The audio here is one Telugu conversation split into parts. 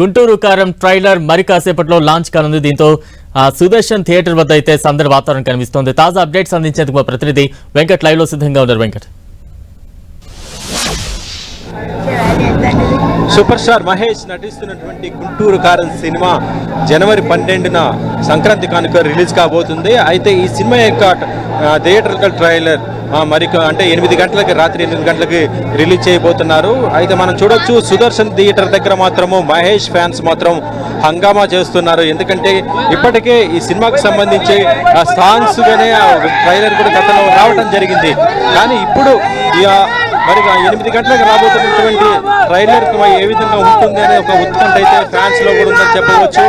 గుంటూరు కారం ట్రైలర్ మరి కాసేపట్లో లాంచ్ కానుంది. దీంతో సుదర్శన్ థియేటర్ వద్ద అయితే సందడి వాతావరణం కనిపిస్తోంది. తాజా అప్డేట్స్ అందించేందుకు మా ప్రతినిధి వెంకట్ లైవ్లో సిద్ధంగా ఉన్నారు. వెంకట్. సూపర్ స్టార్ మహేష్ నటిస్తున్నటువంటి గుంటూరు కారం సినిమా జనవరి పన్నెండున సంక్రాంతి కానుక రిలీజ్ కాబోతుంది. అయితే ఈ సినిమా యొక్క థియేటర్కల్ ట్రైలర్ మరి అంటే ఎనిమిది గంటలకి రాత్రి ఎనిమిది గంటలకి రిలీజ్ చేయబోతున్నారు. అయితే మనం చూడొచ్చు సుదర్శన్ థియేటర్ దగ్గర మాత్రము మహేష్ ఫ్యాన్స్ మాత్రం హంగామా చేస్తున్నారు. ఎందుకంటే ఇప్పటికే ఈ సినిమాకి సంబంధించి సాంగ్స్గానే ట్రైలర్ కూడా గతంలో రావడం జరిగింది. కానీ ఇప్పుడు మరి ఎనిమిది గంటలకు రాబోతున్నటువంటి ట్రైలర్ ఏ విధంగా ఉంటుంది అనే ఒక ఉత్కంఠ అయితే ఫ్యాన్స్లో కూడా ఉందని చెప్పవచ్చు.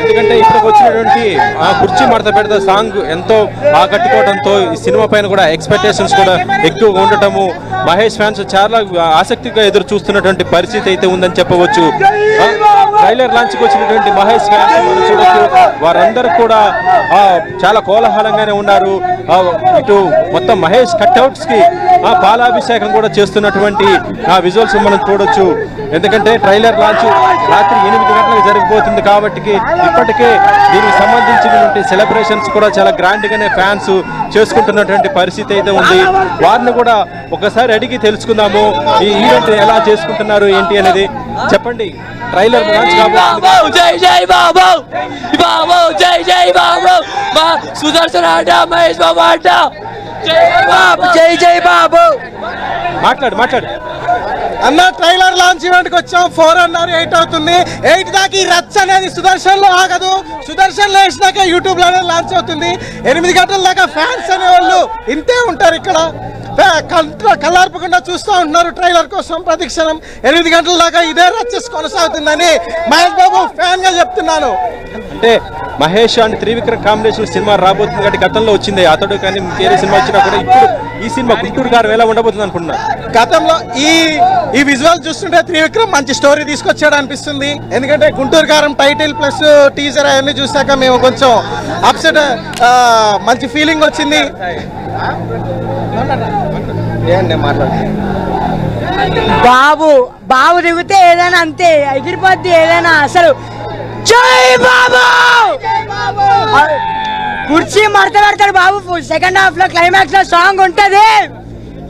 ఎందుకంటే ఇప్పటికి వచ్చినటువంటి ఆ కుర్చీ మడత పెడత సాంగ్ ఎంతో ఆకట్టుకోవడంతో ఈ సినిమా పైన కూడా ఎక్స్పెక్టేషన్స్ కూడా ఎక్కువగా ఉండటము మహేష్ ఫ్యాన్స్ చాలా ఆసక్తిగా ఎదురు చూస్తున్నటువంటి పరిస్థితి అయితే ఉందని చెప్పవచ్చు. ట్రైలర్ లాంచ్కి వచ్చినటువంటి మహేష్ ఫ్యాన్స్ మనం చూడొచ్చు వారందరూ కూడా చాలా కోలాహలంగానే ఉన్నారు. ఇటు మొత్తం మహేష్ కట్అవుట్స్కి ఆ పాలాభిషేకం కూడా చేస్తున్నటువంటి ఆ విజువల్స్ మనం చూడొచ్చు. ఎందుకంటే ట్రైలర్ లాంచ్ రాత్రి ఎనిమిది గంటలకు జరిగిపోతుంది కాబట్టి ఇప్పటికే దీనికి సంబంధించినటువంటి సెలబ్రేషన్స్ కూడా చాలా గ్రాండ్ గానే ఫ్యాన్స్ చేసుకుంటున్నటువంటి పరిస్థితి అయితే ఉంది. వారిని కూడా ఒకసారి అడిగి తెలుసుకుందాము ఈ ఈవెంట్ ఎలా చేసుకుంటున్నారు ఏంటి అనేది. చెప్పండి. ట్రైలర్ లాంచ్ కాబోతుంది. జై జై బాబు! బాబు జై జై బాబు! ఆట మహేష్ బాబు ఆట! జై బాబు. జై జై బాబు. మాట్లాడు మాట్లాడు. అన్న ట్రైలర్ లాంచ్ ఈవెంట్కి వచ్చాం. ఫోర్ అన్నారు ఎయిట్ అవుతుంది. ఎయిట్ దాకా ఈ రచ్చ అనేది సుదర్శన్లో ఆగదు. సుదర్శన్లో వేసినాక యూట్యూబ్లోనే లాంచ్ అవుతుంది. ఎనిమిది గంటల దాకా ఫ్యాన్స్ అనేవాళ్ళు ఇంతే ఉంటారు ఇక్కడ. కళ్ళార్పకుండా చూస్తూ ఉంటున్నారు ట్రైలర్ కోసం ప్రతిక్షణం ఎనిమిది గంటల దాకా ఇదే రచ్చ కొనసాగుతుందని మహేష్ బాబు ఫ్యాన్గా చెప్తున్నాను అంటే Mahesh and Trivikram combination cinema రాబోతుంది కాబట్టి గతంలో వచ్చింది అతడు కానీ వేరే సినిమా వచ్చినా కూడా ఇప్పుడు ఈ సినిమా గుంటూరు గారు ఎలా ఉండబోతుంది అనుకుంటున్నా గతంలో ఈ ఈ విజువల్ చూస్తుంటే త్రివిక్రమ్ మంచి స్టోరీ తీసుకొచ్చాడు అనిపిస్తుంది ఎందుకంటే గుంటూరు కారం టైటిల్ ప్లస్ టీజర్ అవన్నీ చూసాక మేము కొంచెం అప్సెట్ మంచి ఫీలింగ్ వచ్చింది బాబు బాబు దిగితే ఏదైనా అంతే ఎగిరిపోద్ది ఏదైనా అసలు. జై బాబు! కుర్చీ మడత పెడతాడు బాబు సెకండ్ హాఫ్లో క్లైమాక్స్లో సాంగ్ ఉంటది.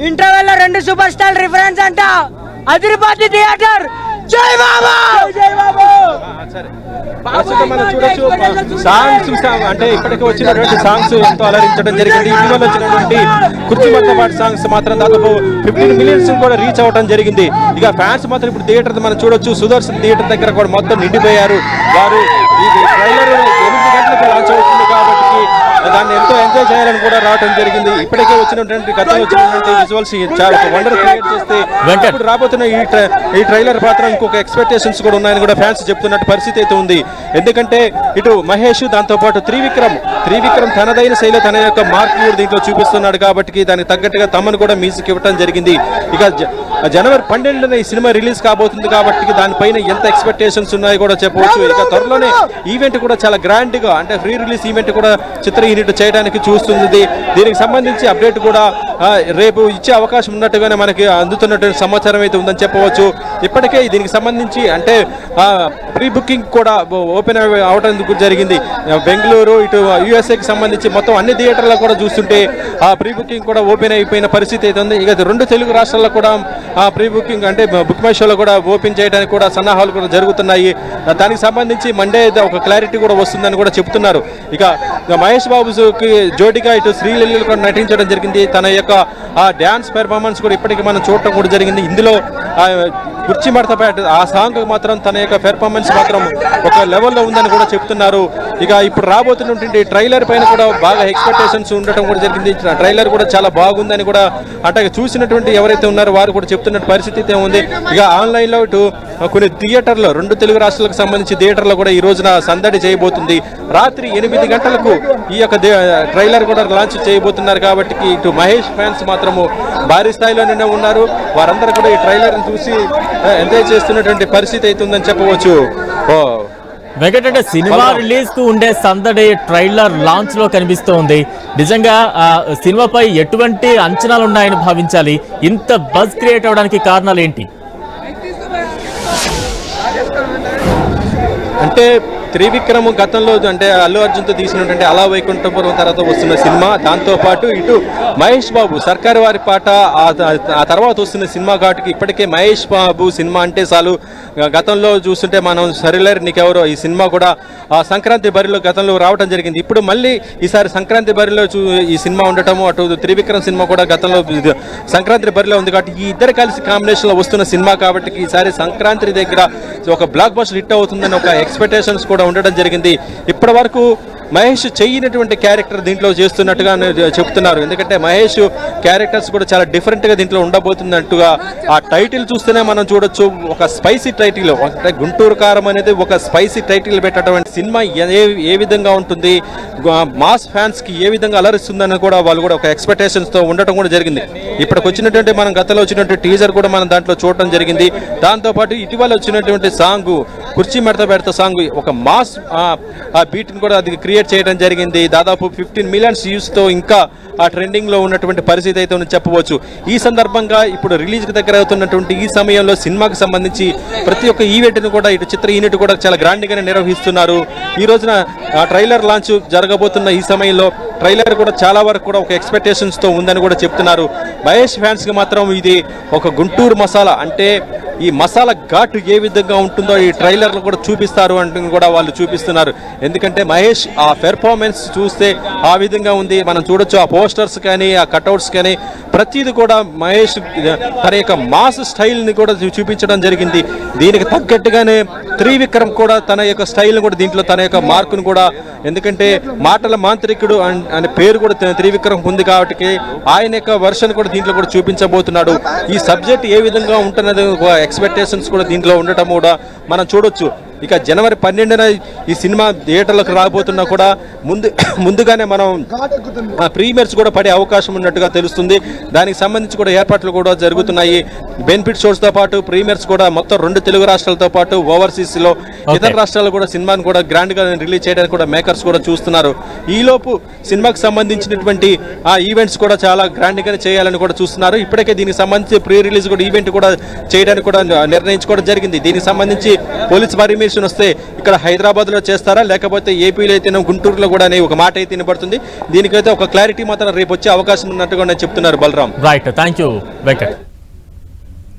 ఇంటర్వెల్లో రెండు సూపర్ స్టార్ రిఫరెన్స్ అంట. అదిరిపోద్ది థియేటర్ జై బాబు! జై బాబు! సరే. ప్రస్తుతం మనం చూడొచ్చు. సాంగ్స్ అంటే ఇప్పటికే వచ్చినటువంటి సాంగ్స్ ఎంతో అలరించడం జరిగింది. ఇటీవల వచ్చినటువంటి కుర్చీ మధ్య పాటు సాంగ్స్ మాత్రం దాదాపు ఫిఫ్టీన్ మిలియన్స్ కూడా రీచ్ అవ్వడం జరిగింది. ఇక ఫ్యాన్స్ మాత్రం ఇప్పుడు థియేటర్ మనం చూడొచ్చు. సుదర్శన్ థియేటర్ దగ్గర కూడా మొత్తం నిండిపోయారు. వారు ఈ ట్రైలర్ ఎనిమిది గంటలకు లాంచ్ అవుతుంది కాబట్టి దాన్ని ఎంతో ఎంజాయ్ చేయాలని కూడా రావడం జరిగింది. ఇప్పటికే వచ్చినటువంటి గతంలో వచ్చినటువంటి విజువల్స్ చాలా వండర్ క్రియేట్ చేస్తే. ఇప్పుడు రాబోతున్న ఈ ట్ర- ఈ ట్రైలర్ మాత్రం ఇంకొక ఎక్స్పెక్టేషన్స్ కూడా ఉన్నాయని కూడా ఫ్యాన్స్ చెప్తున్నట్టు పరిస్థితి అయితే ఉంది. ఎందుకంటే ఇటు మహేష్ దాంతో పాటు త్రివిక్రమ్ త్రివిక్రమ్ తనదైన శైలి తన యొక్క మార్క్ కూడా దీంట్లో చూపిస్తున్నాడు కాబట్టి దానికి తగ్గట్టుగా తమను కూడా మ్యూజిక్ ఇవ్వడం జరిగింది. ఇక జనవరి పన్నెండున ఈ సినిమా రిలీజ్ కాబోతుంది కాబట్టి దానిపైన ఎంత ఎక్స్పెక్టేషన్స్ ఉన్నాయో కూడా చెప్పవచ్చు. ఇక త్వరలోనే ఈవెంట్ కూడా చాలా గ్రాండ్గా అంటే ఫ్రీ రిలీజ్ ఈవెంట్ కూడా చిత్ర యూనిట్ చేయడానికి చూస్తుంది. దీనికి సంబంధించి అప్డేట్ కూడా రేపు ఇచ్చే అవకాశం ఉన్నట్టుగానే మనకి అందుతున్నటువంటి సమాచారం అయితే ఉందని చెప్పవచ్చు. ఇప్పటికే దీనికి సంబంధించి అంటే ప్రీ బుకింగ్ కూడా ఓపెన్ అవడం జరిగింది. బెంగళూరు ఇటు యుఎస్ఏకి సంబంధించి మొత్తం అన్ని థియేటర్లో కూడా చూస్తుంటే ఆ ప్రీ బుకింగ్ కూడా ఓపెన్ అయిపోయిన పరిస్థితి అయితే ఉంది ఇక రెండు తెలుగు రాష్ట్రాల్లో కూడా ఆ ప్రీ బుకింగ్ అంటే బుక్ మై షోలో కూడా ఓపెన్ చేయడానికి కూడా సన్నాహాలు కూడా జరుగుతున్నాయి. దానికి సంబంధించి మండే ఒక క్లారిటీ కూడా వస్తుందని కూడా చెప్తున్నారు. ఇక మహేష్ బాబుకి జోడిగా ఇటు శ్రీలీలు కూడా నటించడం జరిగింది. తన యొక్క ఆ డ్యాన్స్ పెర్ఫార్మెన్స్ కూడా ఇప్పటికీ మనం చూడటం కూడా జరిగింది. ఇందులో కుర్చీ మడత ఆ సాంగ్ మాత్రం తన యొక్క పెర్ఫార్మెన్స్ మాత్రం ఒక లెవెల్లో ఉందని కూడా చెప్తున్నారు. ఇక ఇప్పుడు రాబోతున్నటువంటి ట్రైలర్ పైన కూడా బాగా ఎక్స్పెక్టేషన్స్ ఉండటం కూడా జరిగింది. ట్రైలర్ కూడా చాలా బాగుందని కూడా అంటే చూసినటువంటి ఎవరైతే ఉన్నారో వారు కూడా చెప్తున్న పరిస్థితి అయితే ఉంది. ఇక ఆన్లైన్లో ఇటు కొన్ని థియేటర్లో రెండు తెలుగు రాష్ట్రాలకు సంబంధించి థియేటర్లో కూడా ఈ రోజున సందడి చేయబోతుంది. రాత్రి ఎనిమిది గంటలకు ఈ యొక్క ట్రైలర్ కూడా లాంచ్ చేయబోతున్నారు కాబట్టి ఇటు మహేష్ ఫ్యాన్స్ మాత్రము భారీ స్థాయిలోనే ఉన్నారు. వారందరూ కూడా ఈ ట్రైలర్ని చూసి ఎంజాయ్ చేస్తున్నటువంటి పరిస్థితి అయితే ఉందని చెప్పవచ్చు. ఓ. వెంకట్ అంటే సినిమా రిలీజ్కు ఉండే సందడి ట్రైలర్ లాంచ్లో కనిపిస్తోంది. నిజంగా ఆ, సినిమాపై ఎటువంటి అంచనాలు ఉన్నాయని భావించాలి. ఇంత బజ్ క్రియేట్ అవడానికి కారణాలు ఏంటి? అంటే త్రివిక్రమ్ గతంలో అంటే అల్లు అర్జున్తో తీసినటువంటి అలా వైకుంఠపురం తర్వాత వస్తున్న సినిమా దాంతో పాటు ఇటు మహేష్ బాబు సర్కారు వారి పాట ఆ తర్వాత వస్తున్న సినిమా ఘాటుకి ఇప్పటికే మహేష్ బాబు సినిమా అంటే చాలు. గతంలో చూస్తుంటే మనం సరిలేరు నీకెవరో ఈ సినిమా కూడా ఆ సంక్రాంతి బరిలో గతంలో రావడం జరిగింది. ఇప్పుడు మళ్ళీ ఈసారి సంక్రాంతి బరిలో చూ ఈ సినిమా ఉండటము అటు త్రివిక్రమ్ సినిమా కూడా గతంలో సంక్రాంతి బరిలో ఉంది కాబట్టి ఈ ఇద్దరు కలిసి కాంబినేషన్లో వస్తున్న సినిమా కాబట్టి ఈసారి సంక్రాంతి దగ్గర ఒక బ్లాక్ బస్టర్ హిట్ అవుతుందని ఒక ఎక్స్పెక్టేషన్స్ కూడా ఉండడం జరిగింది. ఇప్పటి వరకు మహేష్ చెయ్యినటువంటి క్యారెక్టర్ దీంట్లో చేస్తున్నట్టుగా చెప్తున్నారు. ఎందుకంటే మహేష్ క్యారెక్టర్స్ కూడా చాలా డిఫరెంట్గా దీంట్లో ఉండబోతున్నట్టుగా ఆ టైటిల్ చూస్తేనే మనం చూడొచ్చు. ఒక స్పైసీ టైటిల్ అంటే గుంటూరు కారం అనేది ఒక స్పైసీ టైటిల్ పెట్టడం సినిమా ఏ ఏ విధంగా ఉంటుంది? మాస్ ఫ్యాన్స్కి ఏ విధంగా అలరిస్తుందని కూడా వాళ్ళు కూడా ఒక ఎక్స్పెక్టేషన్స్తో ఉండటం కూడా జరిగింది. ఇప్పటికి వచ్చినటువంటి మనం గతంలో వచ్చినటువంటి టీజర్ కూడా మనం దాంట్లో చూడటం జరిగింది. దాంతో పాటు ఇటీవల వచ్చినటువంటి సాంగ్ కుర్చీ మెడత పెడత సాంగ్ ఒక మాస్ ఆ బీట్ కూడా అది క్రియేట్ చేయడం జరిగింది. దాదాపు ఫిఫ్టీన్ మిలియన్స్ వ్యూస్తో ఇంకా ఆ ట్రెండింగ్లో ఉన్నటువంటి పరిస్థితి అయితే ఉంది చెప్పవచ్చు. ఈ సందర్భంగా ఇప్పుడు రిలీజ్కి దగ్గర అవుతున్నటువంటి ఈ సమయంలో సినిమాకి సంబంధించి ప్రతి ఒక్క ఈవెంట్ని కూడా ఇటు చిత్ర యూనిట్ కూడా చాలా గ్రాండ్ గానే నిర్వహిస్తున్నారు. ఈ రోజున ఆ ట్రైలర్ లాంచ్ జరగబోతున్న ఈ సమయంలో ట్రైలర్ కూడా చాలా వరకు కూడా ఒక ఎక్స్పెక్టేషన్స్తో ఉందని కూడా చెప్తున్నారు. మహేష్ ఫ్యాన్స్కి మాత్రం ఇది ఒక గుంటూరు మసాలా. అంటే ఈ మసాలా ఘాటు ఏ విధంగా ఉంటుందో ఈ ట్రైలర్లు కూడా చూపిస్తారు అంటూ కూడా వాళ్ళు చూపిస్తున్నారు. ఎందుకంటే మహేష్ ఆ పెర్ఫార్మెన్స్ చూస్తే ఆ విధంగా ఉంది. మనం చూడొచ్చు ఆ పోస్టర్స్ కానీ ఆ కట్అవుట్స్ కానీ. ప్రతిది కూడా మహేష్ తన యొక్క మాస్ స్టైల్ని కూడా చూపించడం జరిగింది. దీనికి తగ్గట్టుగానే త్రివిక్రమ్ కూడా తన యొక్క స్టైల్ని కూడా దీంట్లో తన యొక్క మార్కును కూడా ఎందుకంటే మాటల మాంత్రికుడు అనే పేరు కూడా త్రివిక్రమ్ ఉంది కాబట్టి ఆయన యొక్క వర్షన్ కూడా దీంట్లో కూడా చూపించబోతున్నాడు. ఈ సబ్జెక్ట్ ఏ విధంగా ఉంటున్నది ఎక్స్పెక్టేషన్స్ కూడా దీంట్లో ఉండటం కూడా మనం చూడొచ్చు. ఇక జనవరి పన్నెండున ఈ సినిమా థియేటర్లకు రాబోతున్నా కూడా ముందు ముందుగానే మనం ప్రీమియర్స్ కూడా పడే అవకాశం ఉన్నట్టుగా తెలుస్తుంది. దానికి సంబంధించి కూడా ఏర్పాట్లు కూడా జరుగుతున్నాయి. బెనిఫిట్ షోస్తో పాటు ప్రీమియర్స్ కూడా మొత్తం రెండు తెలుగు రాష్ట్రాలతో పాటు ఓవర్సీస్లో ఇతర రాష్ట్రాలు కూడా సినిమాని కూడా గ్రాండ్గా రిలీజ్ చేయడానికి కూడా మేకర్స్ కూడా చూస్తున్నారు. ఈ లోపు సినిమాకి సంబంధించినటువంటి ఆ ఈవెంట్స్ కూడా చాలా గ్రాండ్ గానే చేయాలని కూడా చూస్తున్నారు. ఇప్పటికే దీనికి సంబంధించి ప్రీ రిలీజ్ కూడా ఈవెంట్ కూడా చేయడానికి కూడా నిర్ణయించుకోవడం జరిగింది. దీనికి సంబంధించి పోలీస్ పర్మిషన్ వస్తే ఇక్కడ హైదరాబాద్లో చేస్తారా? లేకపోతే ఏపీలో అయితే గుంటూరులో కూడా అనే ఒక మాట అయితే వినబడుతుంది దీనికైతే ఒక క్లారిటీ మాత్రం రేపు వచ్చే అవకాశం ఉన్నట్టుగా నేను చెప్తున్నారు Balaram. Right thank you Venkat